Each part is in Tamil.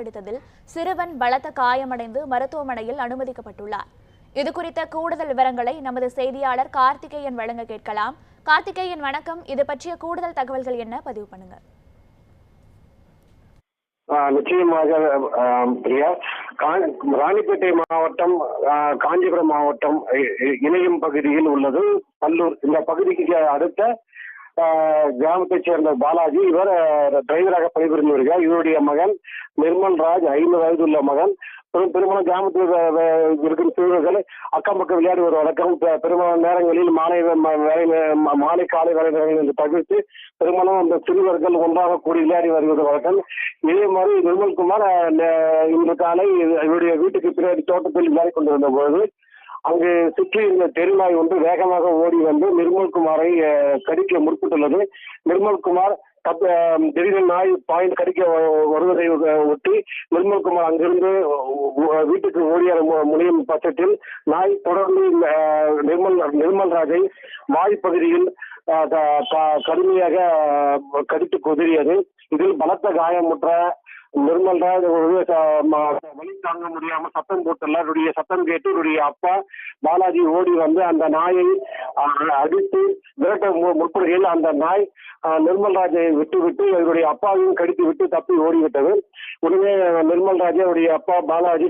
எடுத்ததில் சிறுவன் பலத்த காயமடைந்து மருத்துவமனையில் அனுமதிக்கப்பட்டுள்ளார். இது குறித்த கூடுதல் விவரங்களை நமது செய்தியாளர் கார்த்திகேயன் வழங்க கேட்கலாம். கார்த்திகேயன் வணக்கம். இது பற்றிய கூடுதல் தகவல்கள் என்ன? பதிவு பண்ணுங்க. நிச்சயமாக பிரியா ராணிப்பேட்டை மாவட்டம் காஞ்சிபுரம் மாவட்டம் இணையம் பகுதியில் உள்ளது. பல்லூர் இந்த பகுதிக்கு அடுத்த கிராமத்தைச் சேர்ந்த பாலாஜி இவர் டிரைவராக பணிபுரிந்து வருகிறார். இவருடைய மகன் நிர்மல் ராஜ் ஐம்பது வயது உள்ள மகன். பெரும் பெரும்பாலும் கிராமத்தில் இருக்கிற வ- இருக்கும் சிறுவர்கள் அக்கம் பக்கம் விளையாடி ஒரு வழக்கம் பெ- பெரும்பாலான நேரங்களில் மாலை வேலை மாலை காலை வேலை நேரங்கள் என்று தவிர்த்து பெரும்பாலும் அந்த சிறுவர்கள் ஒன்றாக கூடி விளையாடி வருவது வழக்கம். இதே மாதிரி நிர்மல்குமார் குமார் இன்று காலை இவருடைய வீட்டுக்கு பின்னாடி தோட்டத்தில் விளையாடி கொண்டிருந்த பொழுது அங்கு சுற்றி இருந்த தெருநாய் ஒன்று வேகமாக ஓடி வந்து நிர்மல்குமாரை கடிக்க முற்பட்டுள்ளது. நிர்மல்குமார் தப்ப- திடீரென நாய் பாய்ந்து கடிக்க வருவதை ஒட்டி நிர்மல்குமார் அங்கிருந்து வீட்டுக்கு ஓடிய மு- முனையும் பட்சத்தில் நாய் தொடர்ந்து நிர்மல் நிர்மல் ராஜை வாய்ப்பகுதியில் க- க- கடுமையாக கடித்து குதிரியது. இதில் பலத்த காயமுற்ற நிர்மல் ராஜ் ஒரு தாங்க முடியாம சத்தம் போட்டுள்ள அவருடைய சத்தம் கேட்டு இவருடைய அப்பா பாலாஜி ஓடி வந்து அந்த நாயை அடித்து விரட்ட முற்படுகையில் அந்த நாய் நிர்மல் ராஜை விட்டு விட்டு இவருடைய அப்பாவையும் கடித்து விட்டு தப்பி ஓடிவிட்டது. உடனே நிர்மல் ராஜ் அவருடைய அப்பா பாலாஜி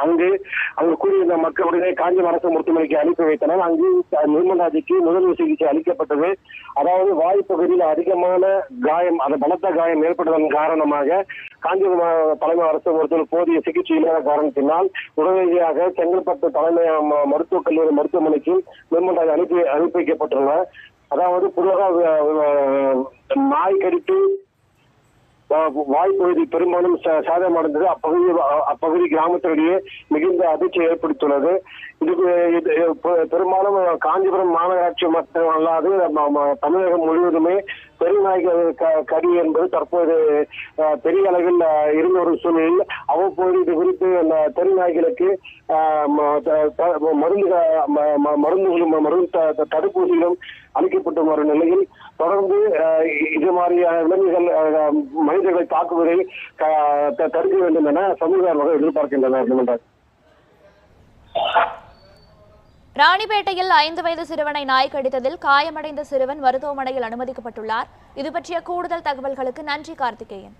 அங்கு- அங்கு கூடியிருந்த மக்கள் உடனே காஞ்சிபுரம் அரசு மருத்துவமனைக்கு அனுப்பி வைத்தனர். அங்கு அஹ், நிர்மல் ராஜுக்கு சிகிச்சை அளிக்கப்பட்டது. அதாவது வாய்ப்பகுதியில் அதிகமான காயம் அது பலத்த காயம் ஏற்பட்டதன் காரணமாக காஞ்சிபுரம் தலைமை அரசு மருத்துவர் போதிய சிகிச்சை இல்லாத காரணத்தினால் உடனடியாக செங்கல்பட்டு தலைமை மருத்துவக் கல்லூரி மருத்துவமனைக்கு நிர்மல் அனுப்பி அனுப்பி வைக்கப்பட்டுள்ளன அதாவது பொதுவாக நாய் கடித்து வாய்ப்பகுதி பெரும்பாலும் ச- அப்பகுதி அப்பகுதி கிராமத்திலேயே மிகுந்த அதிர்ச்சி ஏற்படுத்தியுள்ளது. இதுக்கு இது பெரும்பாலும் காஞ்சிபுரம் மாநகராட்சி மட்டும் அல்லாது தமிழகம் முழுவதுமே பெருநாய்கள் க- கடி என்பது தற்போது பெரிய அளவில் இருந்த ஒரு சூழ்நிலையில் அவ்வப்போது இது குறித்து அந்த தெருநாய்களுக்கு மருந்து ம- ம- மருந்துகளும் மருந்து த- தடுப்பூசிகளும் அளிக்கப்பட்டு வரும் நிலையில் தொடர்ந்து இது மாதிரியான விலங்குகள் மனிதர்களை தாக்குவதை தடுக்க வேண்டும் என சமூக ஆர்வலர்கள் எதிர்பார்க்கின்றனர் ராணிப்பேட்டையில் ஐந்து வயது சிறுவனை நாய் கடித்ததில் காயமடைந்த சிறுவன் மருத்துவமனையில் அனுமதிக்கப்பட்டுள்ளார். இது பற்றிய கூடுதல் தகவல்களுக்கு நன்றி கார்த்திகேயன்.